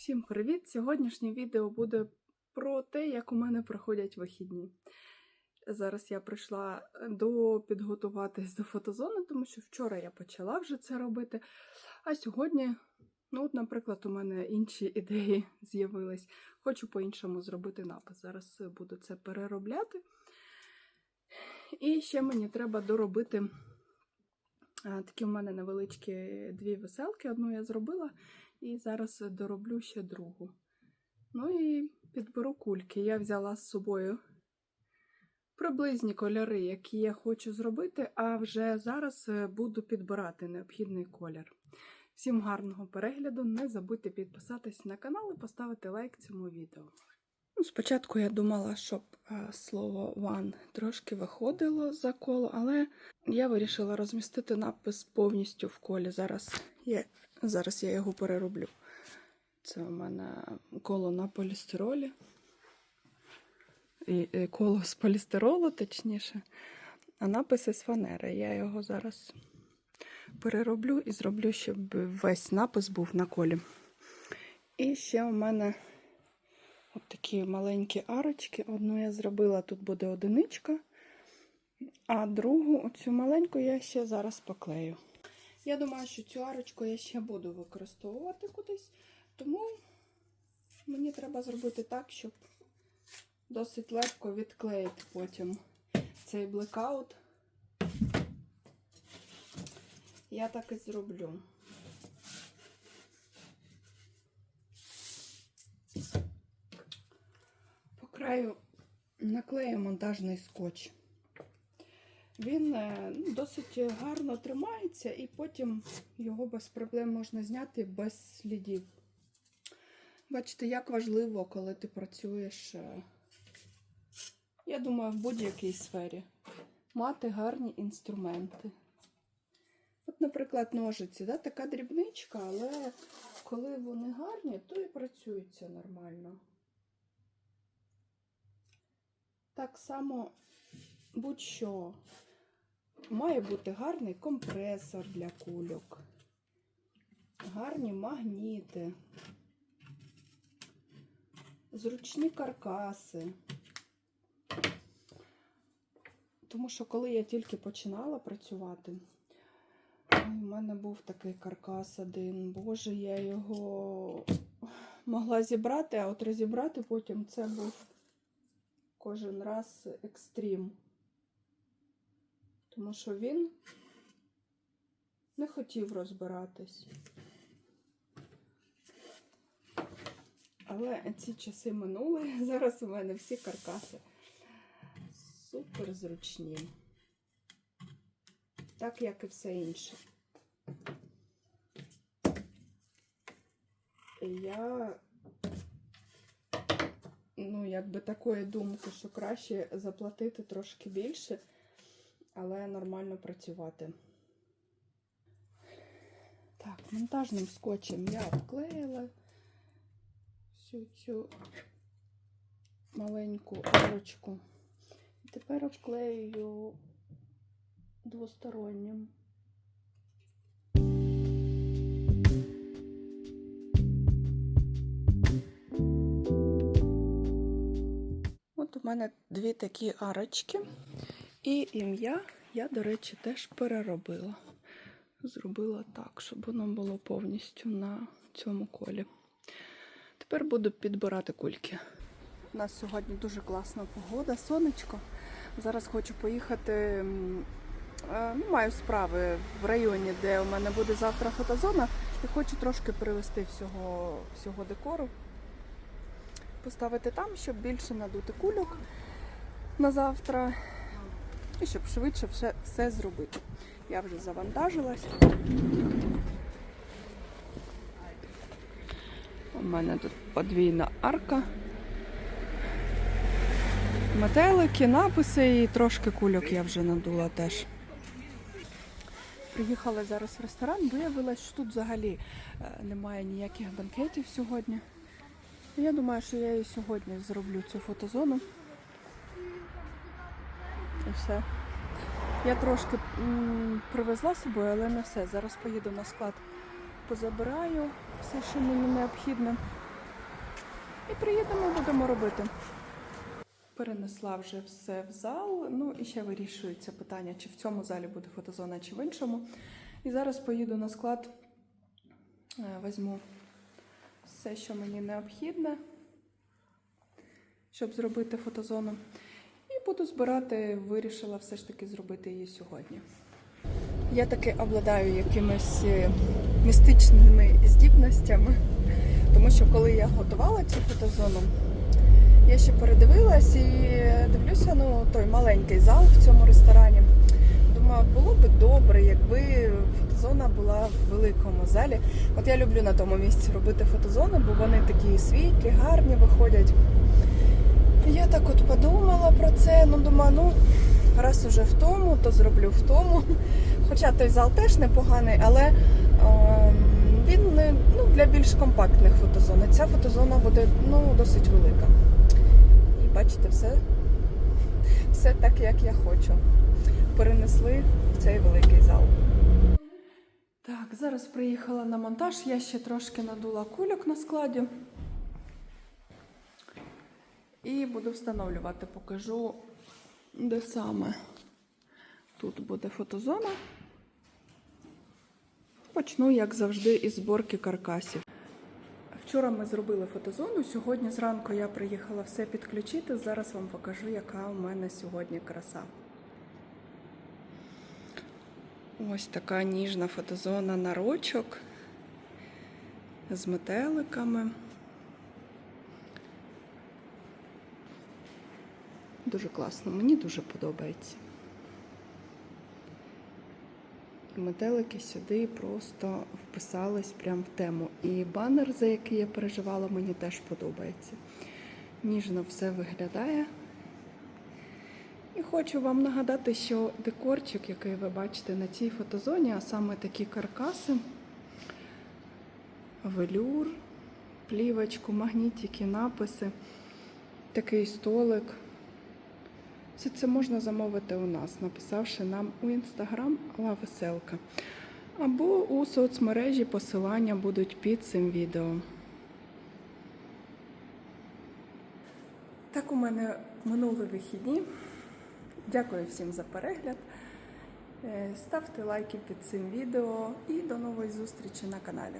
Всім привіт! Сьогоднішнє відео буде про те, як у мене проходять вихідні. Зараз я прийшла до підготуватись до фотозони, тому що вчора я почала вже це робити. А сьогодні, ну, от, наприклад, у мене інші ідеї з'явились. Хочу по-іншому зробити напис. Зараз буду це переробляти. І ще мені треба доробити. Такі у мене невеличкі дві веселки. Одну я зробила, і зараз дороблю ще другу. Ну і підберу кульки. Я взяла з собою приблизні кольори, які я хочу зробити, а вже зараз е, буду підбирати необхідний колір. Всім гарного перегляду! Не забудьте підписатись на канал і поставити лайк цьому відео. Ну, спочатку я думала, щоб е, слово one трошки виходило за коло, але я вирішила розмістити напис повністю в колі. Зараз я, зараз я його перероблю. Це у мене коло на полістиролі. І, е, коло з полістиролу, точніше, а написи з фанери. Я його зараз перероблю і зроблю, щоб весь напис був на колі. І ще у мене от такі маленькі арочки. Одну я зробила, тут буде одиничка, а другу, оцю маленьку, я ще зараз поклею. Я думаю, що цю арочку я ще буду використовувати кудись, тому мені треба зробити так, щоб досить легко відклеїти потім цей блекаут. Я так і зроблю. По краю наклею монтажний скотч. Він е, ну, досить гарно тримається, і потім його без проблем можна зняти без слідів. Бачите, як важливо, коли ти працюєш, е, я думаю, в будь-якій сфері, мати гарні інструменти. От, наприклад, ножиці, да, така дрібничка, але коли вони гарні, то і працюється нормально. Так само будь-що. Має бути гарний компресор для кульок, гарні магніти, зручні каркаси. Тому що коли я тільки починала працювати, у мене був такий каркас один. Боже, я його могла зібрати, а от розібрати потім це був кожен раз екстрім. Тому що він не хотів розбиратись. Але ці часи минули. Зараз у мене всі каркаси супер зручні. Так, як і все інше. Я, ну, якби такої думки, що краще заплатити трошки більше, але нормально працювати. Так, монтажним скотчем я обклеїла всю цю маленьку арочку. І тепер обклеюю двостороннім. От у мене дві такі арочки. І ім'я я, до речі, теж переробила. Зробила так, щоб воно було повністю на цьому колі. Тепер буду підбирати кульки. У нас сьогодні дуже класна погода, сонечко. Зараз хочу поїхати. е, Ну, маю справи в районі, де у мене буде завтра фотозона, і хочу трошки привезти всього, всього декору. Поставити там, щоб більше надути кульок на завтра. І щоб швидше все, все зробити. Я вже завантажилась. У мене тут подвійна арка. Метелики, написи і трошки кульок я вже надула теж. Приїхала зараз в ресторан, виявилось, що тут взагалі е, немає ніяких банкетів сьогодні. Я думаю, що я і сьогодні зроблю цю фотозону. І все. Я трошки привезла з собою, але не все. Зараз поїду на склад, позабираю все, що мені необхідно. І приїдемо, будемо робити. Перенесла вже все в зал. Ну і ще вирішується питання, чи в цьому залі буде фотозона, чи в іншому. І зараз поїду на склад, е, візьму все, що мені необхідне, щоб зробити фотозону. Буду збирати, вирішила все ж таки зробити її сьогодні. Я таки обладаю якимись е, містичними здібностями, тому що коли я готувала цю фотозону, я ще передивилась і дивлюся, ну той маленький зал в цьому ресторані. Думаю, було би добре, якби фотозона була в великому залі. От я люблю на тому місці робити фотозони, бо вони такі світлі, гарні виходять. Я так от подумала про це. Ну думаю, ну раз уже в тому, то зроблю в тому. Хоча той зал теж непоганий, але ем, він не ну, для більш компактних фотозон. Ця фотозона буде ну, досить велика. І бачите, все, все так, як я хочу. Перенесли в цей великий зал. Так, зараз приїхала на монтаж. Я ще трошки надула кульок на складі. І буду встановлювати, покажу, де саме тут буде фотозона. Почну, як завжди, із зборки каркасів. Вчора ми зробили фотозону. Сьогодні зранку я приїхала все підключити. Зараз вам покажу, яка у мене сьогодні краса. Ось така ніжна фотозона нарочок з метеликами. Дуже класно, мені дуже подобається. Метелики сюди просто вписались прямо в тему. І банер, за який я переживала, мені теж подобається. Ніжно все виглядає. І хочу вам нагадати, що декорчик, який ви бачите на цій фотозоні, а саме такі каркаси, велюр, плівочку, магнітики, написи, такий столик. Все це можна замовити у нас, написавши нам у інстаграм Алла Веселка. Або у соцмережі посилання будуть під цим відео. Так у мене минули вихідні. Дякую всім за перегляд. Е, Ставте лайки під цим відео і до нової зустрічі на каналі.